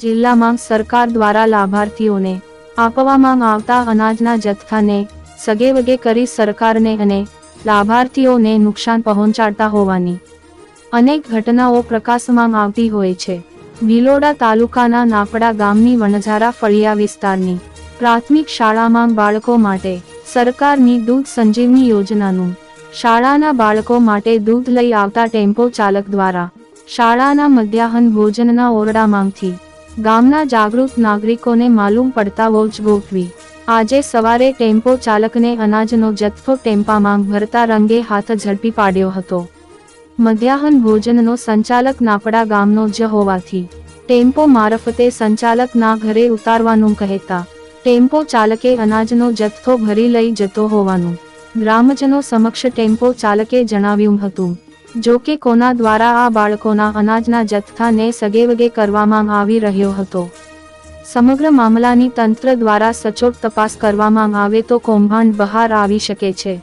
જિલ્લામાં સરકાર દ્વારા લાભાર્થીઓને આપવામાં આવતા અનાજના જથ્થાને સગેવગે કરી સરકારને અને લાભાર્થીઓને નુકસાન પહોંચાડતા હોવાની અનેક ઘટનાઓ પ્રકાશમાં આવતી હોય છે. ભિલોડા તાલુકાના નાપડા ગામની વણઝારા ફળિયા વિસ્તારની પ્રાથમિક શાળામાં બાળકો માટે સરકારની દૂધ સંજીવની યોજનાનું શાળાના બાળકો માટે દૂધ લઈ આવતા ટેમ્પો ચાલક દ્વારા શાળાના મધ્યાહન ભોજનના ઓરડામાંથી ગામના જાગૃત નાગરિકોને માલુમ પડતા વોચ ગોઠવી. આજે સવારે ટેમ્પો ચાલકને અનાજનો જથ્થો ટેમ્પામાં ભરતા રંગે હાથ ઝડપી પાડ્યો હતો. મધ્યાહન ભોજનનો સંચાલક નાપડા ગામનો જ હોવાથી ટેમ્પો મારફતે સંચાલકના ઘરે ઉતારવાનું કહેતા ટેમ્પો ચાલકે અનાજનો જથ્થો ભરી લઈ જતો હોવાનું. ગ્રામજનો સમક્ષ ટેમ્પો ચાલકે જણાવ્યું હતું. જો કે કોના દ્વારા આ બાળકોના અનાજના જથ્થાને સગેવગે કરવામાં આવી રહ્યો હતો. સમગ્ર મામલાની તંત્ર દ્વારા સચોટ તપાસ કરવામાં આવે તો કૌભાંડ બહાર આવી શકે છે.